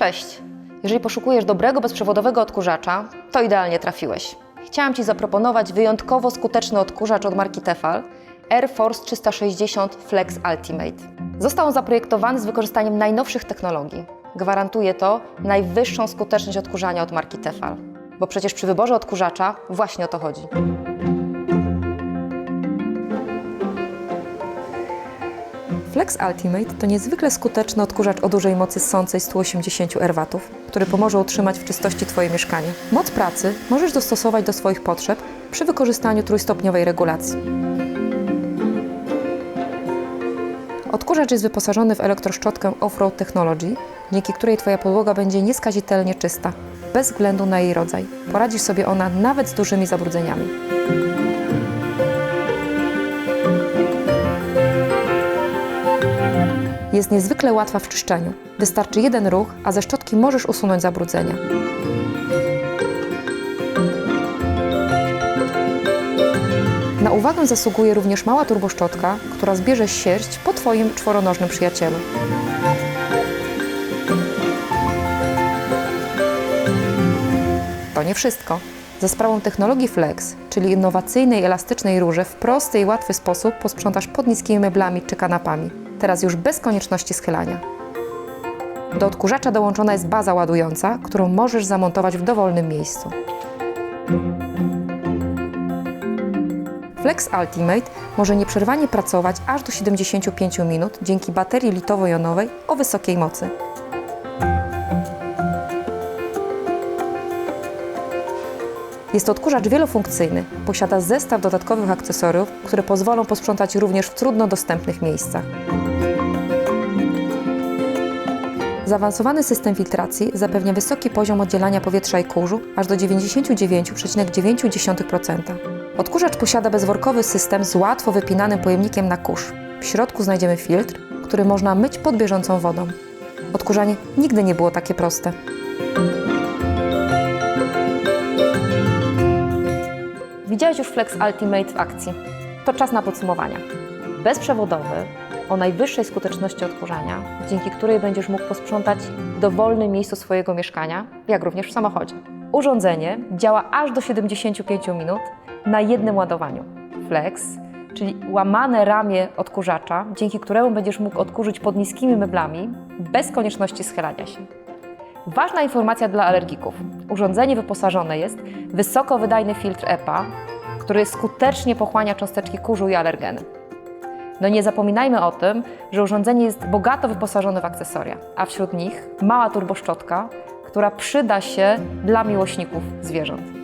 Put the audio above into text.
Cześć! Jeżeli poszukujesz dobrego bezprzewodowego odkurzacza, to idealnie trafiłeś. Chciałam Ci zaproponować wyjątkowo skuteczny odkurzacz od marki Tefal Air Force 360 Flex Ultimate. Został on zaprojektowany z wykorzystaniem najnowszych technologii. Gwarantuje to najwyższą skuteczność odkurzania od marki Tefal, bo przecież przy wyborze odkurzacza właśnie o to chodzi. Flex Ultimate to niezwykle skuteczny odkurzacz o dużej mocy ssącej 180 R, który pomoże utrzymać w czystości Twoje mieszkanie. Moc pracy możesz dostosować do swoich potrzeb przy wykorzystaniu trójstopniowej regulacji. Odkurzacz jest wyposażony w elektroszczotkę Off-Road Technology, dzięki której Twoja podłoga będzie nieskazitelnie czysta, bez względu na jej rodzaj. Poradzi sobie ona nawet z dużymi zabrudzeniami. Jest niezwykle łatwa w czyszczeniu. Wystarczy jeden ruch, a ze szczotki możesz usunąć zabrudzenia. Na uwagę zasługuje również mała turboszczotka, która zbierze sierść po Twoim czworonożnym przyjacielu. To nie wszystko. Za sprawą technologii Flex, czyli innowacyjnej, elastycznej róży, w prosty i łatwy sposób posprzątasz pod niskimi meblami czy kanapami. Teraz już bez konieczności schylania. Do odkurzacza dołączona jest baza ładująca, którą możesz zamontować w dowolnym miejscu. Flex Ultimate może nieprzerwanie pracować aż do 75 minut dzięki baterii litowo-jonowej o wysokiej mocy. Jest to odkurzacz wielofunkcyjny. Posiada zestaw dodatkowych akcesoriów, które pozwolą posprzątać również w trudno dostępnych miejscach. Zaawansowany system filtracji zapewnia wysoki poziom oddzielania powietrza i kurzu aż do 99,9%. Odkurzacz posiada bezworkowy system z łatwo wypinanym pojemnikiem na kurz. W środku znajdziemy filtr, który można myć pod bieżącą wodą. Odkurzanie nigdy nie było takie proste. Widziałeś już Flex Ultimate w akcji. To czas na podsumowania. Bezprzewodowy, o najwyższej skuteczności odkurzania, dzięki której będziesz mógł posprzątać w dowolnym miejscu swojego mieszkania, jak również w samochodzie. Urządzenie działa aż do 75 minut na jednym ładowaniu. Flex, czyli łamane ramię odkurzacza, dzięki któremu będziesz mógł odkurzyć pod niskimi meblami bez konieczności schylania się. Ważna informacja dla alergików. Urządzenie wyposażone jest w wysokowydajny filtr EPA, który skutecznie pochłania cząsteczki kurzu i alergeny. No nie zapominajmy o tym, że urządzenie jest bogato wyposażone w akcesoria, a wśród nich mała turboszczotka, która przyda się dla miłośników zwierząt.